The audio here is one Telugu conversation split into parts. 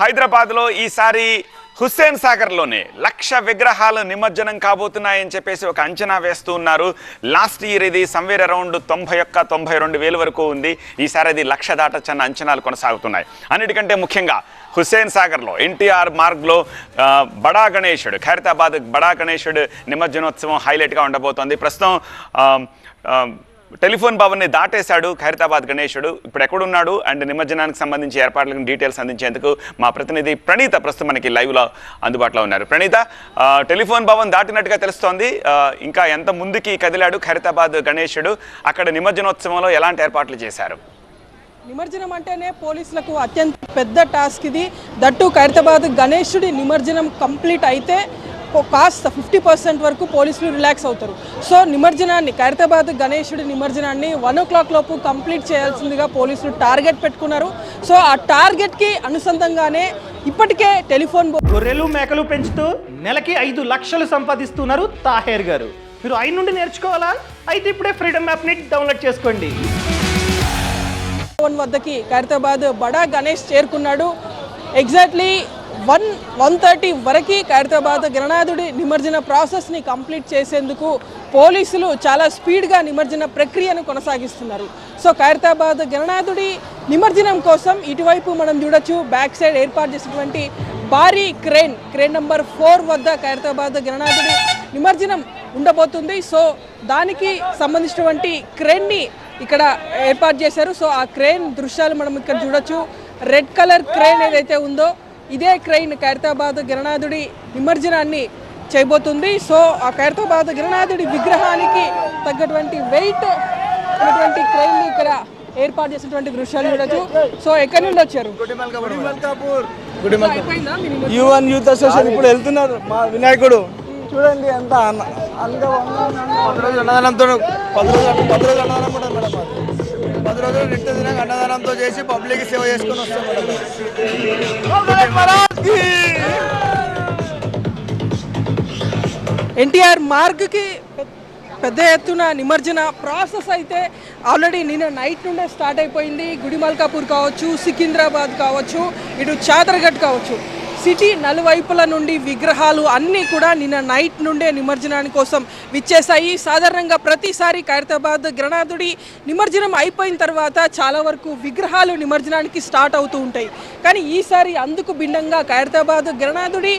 హైదరాబాద్లో ఈసారి హుస్సేన్ సాగర్లోనే లక్ష విగ్రహాలు నిమజ్జనం కాబోతున్నాయని చెప్పేసి ఒక అంచనా వేస్తూ ఉన్నారు. లాస్ట్ ఇయర్ ఇది సంవేర్ అరౌండ్ తొంభై ఒక్క తొంభై రెండు వేల వరకు ఉంది. ఈసారి అది లక్ష దాటచ్చన్న అంచనాలు కొనసాగుతున్నాయి. అన్నిటికంటే ముఖ్యంగా హుస్సేన్ సాగర్లో ఎన్టీఆర్ మార్గ్లో బడా గణేశుడు ఖైరతాబాద్ బడా గణేశుడు నిమజ్జనోత్సవం హైలైట్గా ఉండబోతోంది. ప్రస్తుతం టెలిఫోన్ భవన్ని దాటేశాడు ఖైరతాబాద్ గణేశుడు ఇప్పుడు ఎక్కడున్నాడు అండ్ నిమజ్జనానికి సంబంధించి ఏర్పాట్లకు డీటెయిల్స్ అందించేందుకు మా ప్రతినిధి ప్రణీత ప్రస్తుతం మనకి లైవ్లో అందుబాటులో ఉన్నారు. ప్రణీత టెలిఫోన్ భవన్ దాటినట్టుగా తెలుస్తోంది. ఇంకా ఎంత ముందుకి కదిలాడు ఖైరతాబాద్ గణేశుడు అక్కడ నిమజ్జనోత్సవంలో ఎలాంటి ఏర్పాట్లు చేశారు? నిమజ్జనం అంటేనే పోలీసులకు అత్యంత పెద్ద టాస్క్ ఇది. దట్టు ఖైరతాబాద్ గణేశుడి నిమజ్జనం కంప్లీట్ అయితే కాస్త ఫిఫ్టీ పర్సెంట్ వరకు పోలీసులు రిలాక్స్ అవుతారు. సో నిమజ్జనాన్ని ఖైరతాబాద్ గణేశుడి నిమజ్జనాన్ని వన్ ఓ క్లాక్ లోపు కంప్లీట్ చేయాల్సిందిగా పోలీసులు టార్గెట్ పెట్టుకున్నారు. సో ఆ టార్గెట్కి అనుసంధంగానే ఇప్పటికే టెలిఫోన్ గొర్రెలు మేకలు పెంచుతూ నెలకి ఐదు లక్షలు సంపాదిస్తున్నారు తాహేర్ గారు. మీరు ఆయన నుండి నేర్చుకోవాలా? అయితే ఇప్పుడే ఫ్రీడమ్ యాప్ని డౌన్లోడ్ చేసుకోండి. ఫోన్ వద్దకి ఖైరతాబాద్ బడా గణేష్ చేరుకున్నాడు. ఎగ్జాక్ట్లీ వన్ వన్ థర్టీ వరకు ఖైరతాబాద్ గణనాథుడి నిమజ్జన ప్రాసెస్ని కంప్లీట్ చేసేందుకు పోలీసులు చాలా స్పీడ్గా నిమజ్జన ప్రక్రియను కొనసాగిస్తున్నారు. సో ఖైరతాబాద్ గణనాథుడి నిమజ్జనం కోసం ఇటువైపు మనం చూడొచ్చు బ్యాక్ సైడ్ ఏర్పాటు చేసినటువంటి భారీ క్రేన్ క్రేన్ నెంబర్ ఫోర్ వద్ద ఖైరతాబాద్ గణనాథుడి నిమజ్జనం ఉండబోతుంది. సో దానికి సంబంధించినటువంటి క్రేన్ని ఇక్కడ ఏర్పాటు చేశారు. సో ఆ క్రేన్ దృశ్యాలు మనం ఇక్కడ చూడొచ్చు. రెడ్ కలర్ క్రేన్ ఏదైతే ఉందో ఇదే క్రెయిన్ ఖైరతాబాద్ గిరణాథుడి నిమజ్జనాన్ని చేయబోతుంది. సో ఆ ఖైరతాబాద్ గిరణాథుడి విగ్రహానికి తగ్గటువంటి వెయిట్ ఉన్నటువంటి క్రెయిన్ ఇక్కడ ఏర్పాటు చేసినటువంటి దృశ్యాలు చూడొచ్చు. సో ఎక్కడి నుండి వచ్చారు? యువన్ యూత్ అసోసియేషన్ ఇప్పుడు వెళ్తున్నారు మా వినాయకుడు. చూడండి ఎంత అన్న- అంత పది రోజులు అన్నదానంతో పది రోజులు పది రోజులు అన్నదానం కూడా మేడం. పది రోజులు నిత్య దినంగా అన్నదానంతో చేసి పబ్లిక్ సేవ చేసుకొని వస్తాం! ఎన్టీఆర్ మార్గ్కి పెద్ద ఎత్తున నిమజ్జన ప్రాసెస్ అయితే ఆల్రెడీ నిన్న నైట్ నుండే స్టార్ట్ అయిపోయింది. గుడిమల్కాపూర్ కావచ్చు సికింద్రాబాద్ కావచ్చు ఇటు చాదరగఢ్ కావచ్చు. సిటీ నలువైపుల నుండి విగ్రహాలు అన్నీ కూడా నిన్న నైట్ నుండే నిమజ్జనాని కోసం విచ్చేశాయి. సాధారణంగా ప్రతిసారి ఖైరతాబాద్ గ్రనాథుడి నిమజ్జనం అయిపోయిన తర్వాత చాలా వరకు విగ్రహాలు నిమజ్జనానికి స్టార్ట్ అవుతూ ఉంటాయి. కానీ ఈసారి అందుకు భిన్నంగా ఖైరతాబాద్ గ్రనాథుడి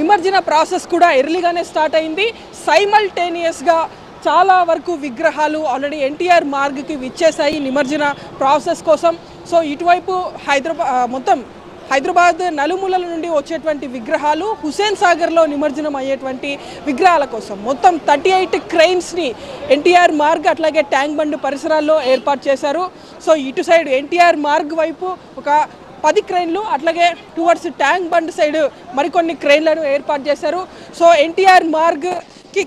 నిమజ్జన ప్రాసెస్ కూడా ఎర్లీగానే స్టార్ట్ అయింది. సైమల్టేనియస్గా చాలా వరకు విగ్రహాలు ఆల్రెడీ ఎన్టీఆర్ మార్గ్కి విచ్చేశాయి నిమజ్జన ప్రాసెస్ కోసం. సో ఇటువైపు హైదరాబాద్ మొత్తం హైదరాబాద్ నలుమూలల నుండి వచ్చేటువంటి విగ్రహాలు హుసేన్ సాగర్లో నిమజ్జనం అయ్యేటువంటి విగ్రహాల కోసం. మొత్తం థర్టీ ఎయిట్ క్రైమ్స్ని ఎన్టీఆర్ మార్గ్ అట్లాగే ట్యాంక్ బండ్ పరిసరాల్లో ఏర్పాటు చేశారు. సో ఇటు సైడ్ ఎన్టీఆర్ మార్గ్ వైపు ఒక పది క్రైన్లు అట్లాగే టువర్డ్స్ ట్యాంక్ బండ్ సైడ్ మరికొన్ని క్రైన్లను ఏర్పాటు చేశారు. సో ఎన్టీఆర్ మార్గ్కి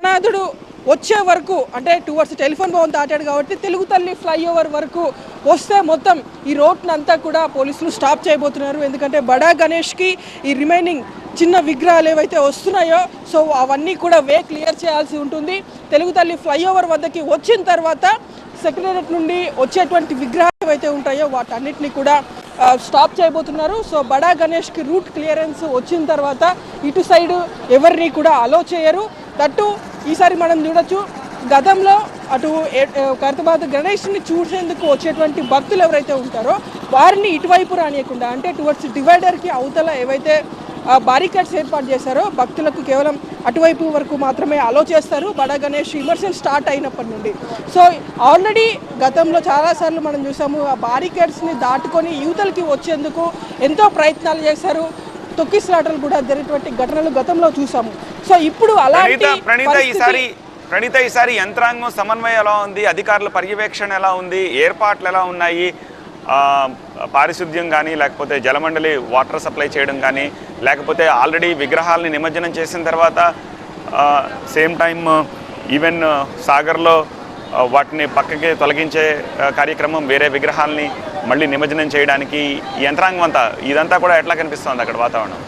నాథుడు వచ్చే వరకు అంటే టువర్డ్స్ టెలిఫోన్ భవన్ దాటాడు కాబట్టి తెలుగు తల్లి ఫ్లైఓవర్ వరకు వస్తే మొత్తం ఈ రోడ్నంతా కూడా పోలీసులు స్టాప్ చేయబోతున్నారు. ఎందుకంటే బడా గణేష్కి ఈ రిమైనింగ్ చిన్న విగ్రహాలు ఏవైతే వస్తున్నాయో సో అవన్నీ కూడా వే క్లియర్ చేయాల్సి ఉంటుంది. తెలుగు తల్లి ఫ్లైఓవర్ వద్దకి వచ్చిన తర్వాత సెక్రటరేట్ నుండి వచ్చేటువంటి విగ్రహాలు ఏవైతే ఉంటాయో వాటన్నిటిని కూడా స్టాప్ చేయబోతున్నారు. సో బడా గణేష్కి రూట్ క్లియరెన్స్ వచ్చిన తర్వాత ఇటు సైడ్ ఎవరిని కూడా అలో చేయరు. దట్టు ఈసారి మనం చూడొచ్చు గతంలో అటు ఏ- గణేష్ని చూసేందుకు వచ్చేటువంటి భక్తులు ఎవరైతే ఉంటారో వారిని ఇటువైపు రానియకుండా అంటే టువర్డ్స్ డివైడర్కి అవతల ఏవైతే బారికేడ్స్ ఏర్పాటు చేశారో భక్తులకు కేవలం అటువైపు వరకు మాత్రమే అలో చేస్తారు. బడా గణేష్ విమర్శలు స్టార్ట్ అయినప్పటి నుండి. సో ఆల్రెడీ గతంలో చాలాసార్లు మనం చూసాము ఆ బారికేడ్స్ని దాటుకొని యువతలకి వచ్చేందుకు ఎంతో ప్రయత్నాలు చేశారు. తొక్కిసలాటలు కూడా జరిగినటువంటి ఘటనలు గతంలో చూసాము. సో ఇప్పుడు అలాంటి ప్రణీత ఈసారి ప్రణీత ఈసారి యంత్రాంగం సమన్వయం ఎలా ఉంది? అధికారుల పర్యవేక్షణ ఎలా ఉంది? ఏర్పాట్లు ఎలా ఉన్నాయి? పారిశుద్ధ్యం కానీ లేకపోతే జలమండలి వాటర్ సప్లై చేయడం కానీ లేకపోతే ఆల్రెడీ విగ్రహాలని నిమజ్జనం చేసిన తర్వాత సేమ్ టైం ఈవెన్ సాగర్లో వాటిని పక్కకి తొలగించే కార్యక్రమం వేరే విగ్రహాలని మళ్ళీ నిమజ్జనం చేయడానికి యంత్రాంగం అంతా ఇదంతా కూడా ఎట్లా కనిపిస్తుంది అక్కడ వాతావరణం?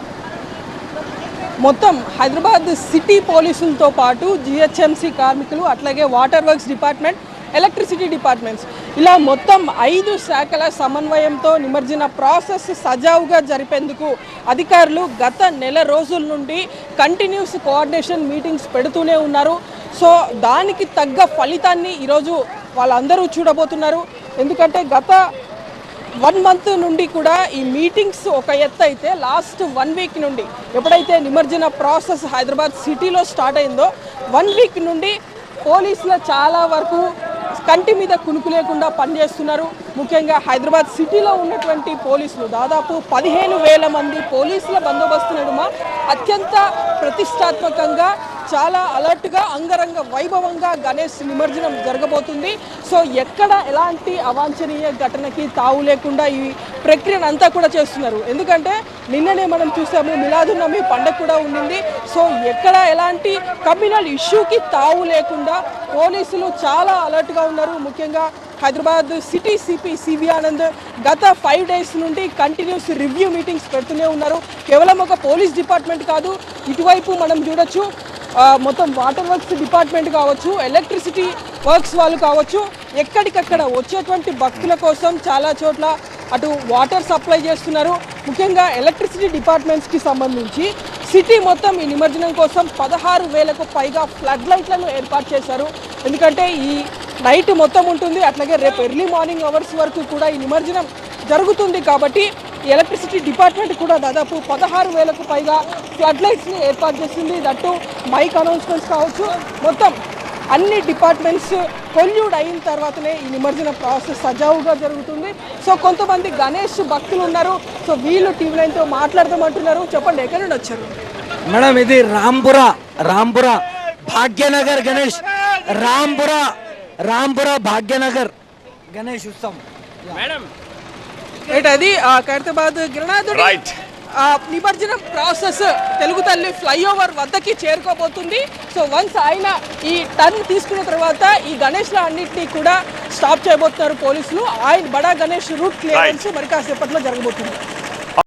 మొత్తం హైదరాబాద్ సిటీ పోలీసులతో పాటు జిహెచ్ఎంసీ కార్మికులు అట్లాగే water works department electricity departments. ఇలా మొత్తం ఐదు శాఖల సమన్వయంతో నిమజ్జన ప్రాసెస్ సజావుగా జరిపేందుకు అధికారులు గత నెల రోజుల నుండి కంటిన్యూస్ కోఆర్డినేషన్ మీటింగ్స్ పెడుతూనే ఉన్నారు. సో దానికి తగ్గ ఫలితాన్ని ఈరోజు వాళ్ళందరూ చూడబోతున్నారు. ఎందుకంటే గత వన్ మంత్ నుండి కూడా ఈ మీటింగ్స్ ఒక ఎత్తు అయితే లాస్ట్ వన్ వీక్ నుండి ఎప్పుడైతే నిమజ్జన ప్రాసెస్ హైదరాబాద్ సిటీలో స్టార్ట్ అయిందో వన్ వీక్ నుండి పోలీసుల చాలా వరకు కంటి మీద కునుకు లేకుండా పనిచేస్తున్నారు. ముఖ్యంగా హైదరాబాద్ సిటీలో ఉన్నటువంటి పోలీసులు. దాదాపు పదిహేను వేల మంది పోలీసుల బందోబస్తు నడుమ అత్యంత ప్రతిష్టాత్మకంగా చాలా అలర్ట్గా అంగరంగ వైభవంగా గణేష్ నిమజ్జనం జరగబోతుంది. సో ఎక్కడ ఎలాంటి అవాంఛనీయ ఘటనకి తావు లేకుండా ఈ ప్రక్రియను అంతా కూడా చేస్తున్నారు. ఎందుకంటే నిన్ననే మనం చూసాము మిలాదున్నమి పండగ కూడా ఉండింది. సో ఎక్కడ ఎలాంటి కమ్యూనల్ ఇష్యూకి తావు లేకుండా పోలీసులు చాలా అలర్ట్గా ఉన్నారు. ముఖ్యంగా Hyderabad city CP CV Anand గత ఫైవ్ డేస్ నుండి కంటిన్యూస్ రివ్యూ మీటింగ్స్ పెడుతూనే ఉన్నారు. కేవలం ఒక పోలీస్ డిపార్ట్మెంట్ కాదు ఇటువైపు మనం చూడొచ్చు మొత్తం వాటర్ వర్క్స్ డిపార్ట్మెంట్ కావచ్చు ఎలక్ట్రిసిటీ వర్క్స్ వాళ్ళు కావచ్చు ఎక్కడికక్కడ వచ్చేటువంటి భక్తుల కోసం చాలా చోట్ల అటు వాటర్ సప్లై చేస్తున్నారు. ముఖ్యంగా ఎలక్ట్రిసిటీ డిపార్ట్మెంట్స్కి సంబంధించి సిటీ మొత్తం ఈ నిమజ్జనం కోసం పదహారు వేలకు పైగా ఫ్లడ్ లైట్లను ఏర్పాటు చేశారు. ఎందుకంటే ఈ నైట్ మొత్తం ఉంటుంది. అట్లాగే రేపు ఎర్లీ మార్నింగ్ అవర్స్ వరకు కూడా ఈ నిమజ్జనం జరుగుతుంది కాబట్టి ఎలక్ట్రిసిటీ డిపార్ట్మెంట్ కూడా దాదాపు పదహారు వేలకు పైగా ఫ్లడ్ లైట్స్ని ఏర్పాటు చేసింది. దట్టు మైక్ అనౌన్స్మెంట్స్ కావచ్చు. మొత్తం అన్ని డిపార్ట్మెంట్స్ కొల్యూడ్ అయిన తర్వాతనే ఈ నిమజ్జన ప్రాసెస్ సజావుగా జరుగుతుంది. సో కొంతమంది గణేష్ భక్తులు ఉన్నారు. సో వీళ్ళు టీవీ నైన్తో మాట్లాడదామంటున్నారు. చెప్పండి ఎక్కడి నుండి వచ్చారు? మేడం ఇది రాంపుర రాంపుర భాగ్యనగర్ గణేష్. రాంపుర రాంపుర భాగ్యనగర్. గణేష్ ఉత్సవం. ఏంటది ఆ, ఖైరతాబాద్ గిరినాథుడి? రైట్ నిమజ్జనం ప్రాసెస్ తెలుగు తల్లి ఫ్లైఓవర్ వద్దకి చేరుకోబోతుంది. సో వన్స్ ఆయన ఈ టర్న్ తీసుకున్న తర్వాత ఈ గణేష్ల అన్నింటినీ కూడా స్టాప్ చేయబోతున్నారు పోలీసులు. ఆయన బడా గణేష్ రూట్ క్లియరెన్స్ మరి కాసేపట్లో జరగబోతుంది.